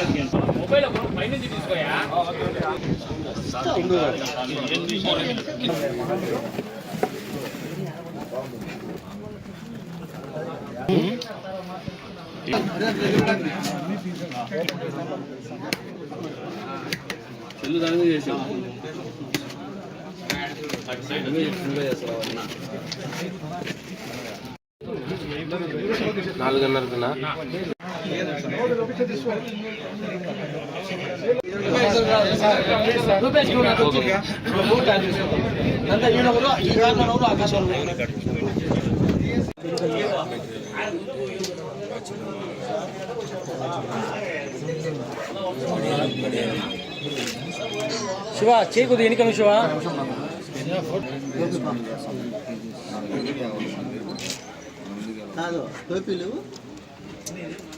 Mobile పైనుంచి తీసుకోయా? చెల్లు దాని మీద చేసావు నాలుగున్నరకునా శివ చేయి కొద్దిగా ఎన్నికలు శివ. కాదు టోపీలు. అయితే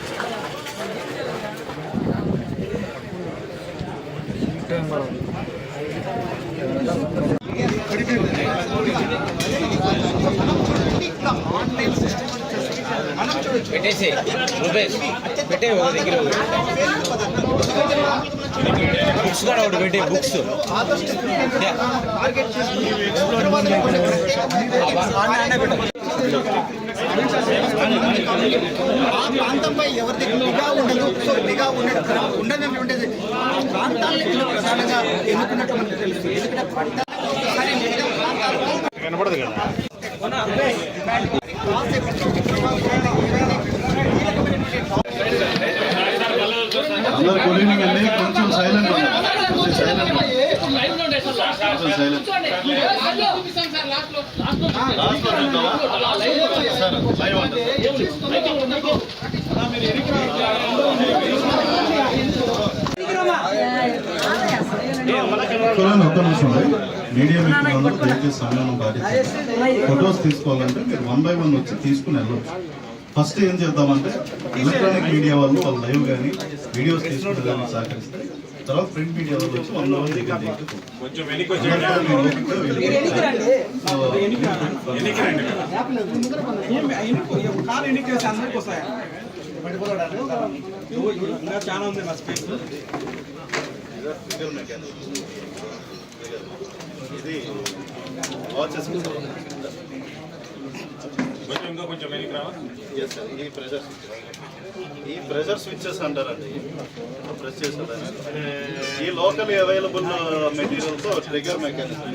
పెట్టేసి రూపేష్ పెట్టే ఒక దగ్గర బుక్స్ కూడా ఒకటి పెట్టే బుక్స్ ఆ ప్రాంతంపై ఎవరి దగ్గర నిఘా ఉండదు సో నిఘా ఉండదు ఉండనటువంటిది ఆ ప్రాంతాన్ని వీళ్ళు ప్రధానంగా ఎన్నుకున్నట్టు మనకు తెలుసు. ఎందుకంటే అందరు అండి కొంచెం సైలెంట్ కొంచెం సైలెంట్ కొంచెం సైలెంట్ లాస్ట్లో చూద్దామా? సార్ లైవ్ ఉంటుంది చూడండి ఒక్క నిమిషం మీడియా మిత్రులందరూ దయచేసి సమయం పాటించాలి ఫొటోస్ తీసుకోవాలంటే మీరు వన్ బై వన్ వచ్చి తీసుకుని వెళ్ళవచ్చు ఫస్ట్ ఏం చేద్దామంటే ఎలక్ట్రానిక్ మీడియా వాళ్ళు వాళ్ళు లైవ్ కానీ వీడియోస్ తీసుకుంటే కానీ సహకరిస్తే తర్వాత ప్రింట్ మీడియా వాళ్ళు వచ్చి వన్ వన్ దగ్గర చాలా ఉంది నా స్పేస్ ఇది వాచెస్ Yes, sir. ఈ ప్రెషర్ ఈ ప్రెషర్ స్విచ్చెస్ అంటారండి ప్రెస్ చేసేదాన్ని ఈ లోకల్ అవైలబుల్ మెటీరియల్తో ట్రిగర్ మెకానిజం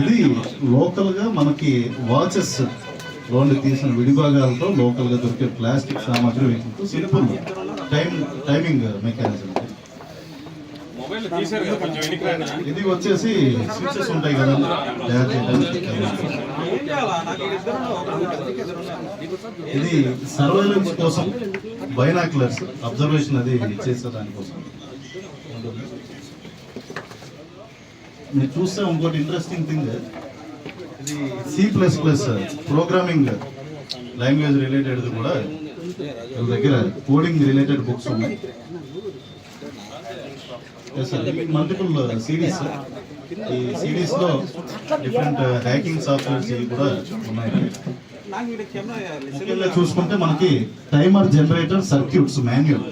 ఇది లోకల్గా మనకి వాచెస్ లోన్లు తీసిన విడిభాగాలతో లోకల్గా దొరికే ప్లాస్టిక్ సామాగ్రి వీటితో సింపుల్ టైం టైమింగ్ మెకానిజం. ఇది వచ్చేసి స్విచ్చెస్ ఉంటాయి కదా తయారు చేయడానికి ఇది సర్వేలెన్స్ కోసం. బైనాక్యులర్స్ అబ్జర్వేషన్ అది చేసే దానికోసం మీరు చూస్తే ఇంకోటి ఇంట్రెస్టింగ్ థింగ్ ఇది C plus plus programming language related కూడా వీళ్ళ దగ్గర కోడింగ్ రిలేటెడ్ బుక్స్ ఉన్నాయి. మల్టిపుల్ సిరీస్ ఈ సిరీస్లో డిఫరెంట్ హ్యాకింగ్ సాఫ్ట్వేర్స్ ఇవి కూడా ఉన్నాయి. ముఖ్యంగా చూసుకుంటే మనకి టైమర్ జనరేటర్ సర్క్యూట్స్ మాన్యువల్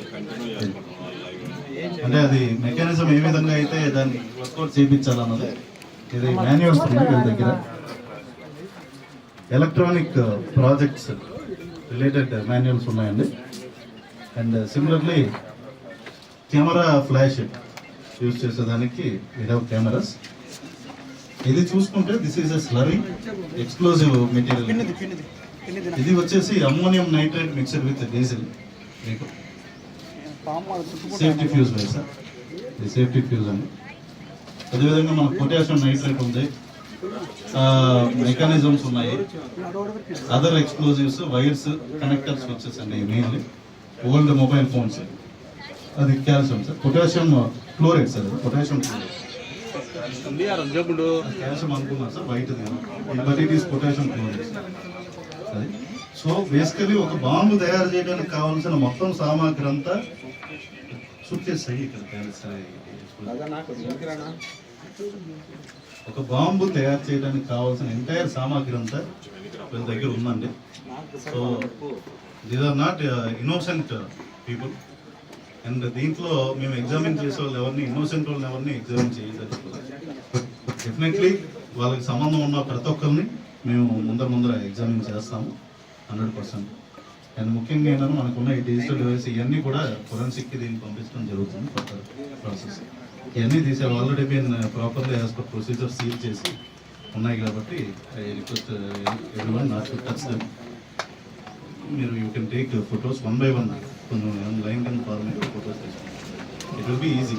అంటే అది మెకానిజం ఏ విధంగా అయితే దాన్ని వర్కౌట్ చేయించాలన్నది ఇది మాన్యువల్స్ ఉన్నాయి వీళ్ళ దగ్గర ఎలక్ట్రానిక్ ప్రాజెక్ట్స్ రిలేటెడ్ మాన్యువల్స్ ఉన్నాయండి. And similarly camera flash use చేసేదానికి విడవ్ కెమెరాస్ ఇది చూసుకుంటే this is a slurring explosive material ఇది వచ్చేసి ammonium nitrate mixer with diesel మీకు సేఫ్టీ ఫ్యూజ్ సార్. ఇది సేఫ్టీ ఫ్యూజ్ అండి. అదేవిధంగా మనకు పొటాషియం నైట్రేట్ ఉంది. మెకానిజమ్స్ ఉన్నాయి. Other explosives wires connectors switches అండి మెయిన్లీ ఓల్డ్ మొబైల్ ఫోన్స్ అది calcium sir. Potassium chloride sir potassium calcium అనుకున్నాను sir white but is potassium chloride so basically ఒక బాంబు తయారు చేయడానికి కావాల్సిన మొత్తం సామాగ్రి అంతా షూట్ ఇక్కడ ఒక బాంబు తయారు చేయడానికి కావాల్సిన ఎంటైర్ సామాగ్రి అంతా వీళ్ళ దగ్గర ఉందండి. So these are not innocent people and దీంట్లో మేము ఎగ్జామిన్ చేసే వాళ్ళు ఎవరిని ఇన్నోసెంట్ వాళ్ళని ఎవరిని ఎగ్జామిన్ చేయదలుచుకోలేదు డెఫినెట్లీ వాళ్ళకి సంబంధం ఉన్న ప్రతి ఒక్కరిని మేము ముందర ముందర ఎగ్జామిన్ చేస్తాము హండ్రెడ్ పర్సెంట్. అండ్ ముఖ్యంగా ఏంటంటే మనకున్న ఈ డిజిటల్ డివైస్ ఇవన్నీ కూడా ఫొరెన్సిక్కి దీన్ని పంపించడం జరుగుతుంది ప్రాసెస్ ఇవన్నీ తీసే ఆల్రెడీ మేము properly as per procedure seal చేసి ఉన్నాయి కాబట్టి I request every one not touch them మీరు you can take photos one by one online form में photo session it will be easy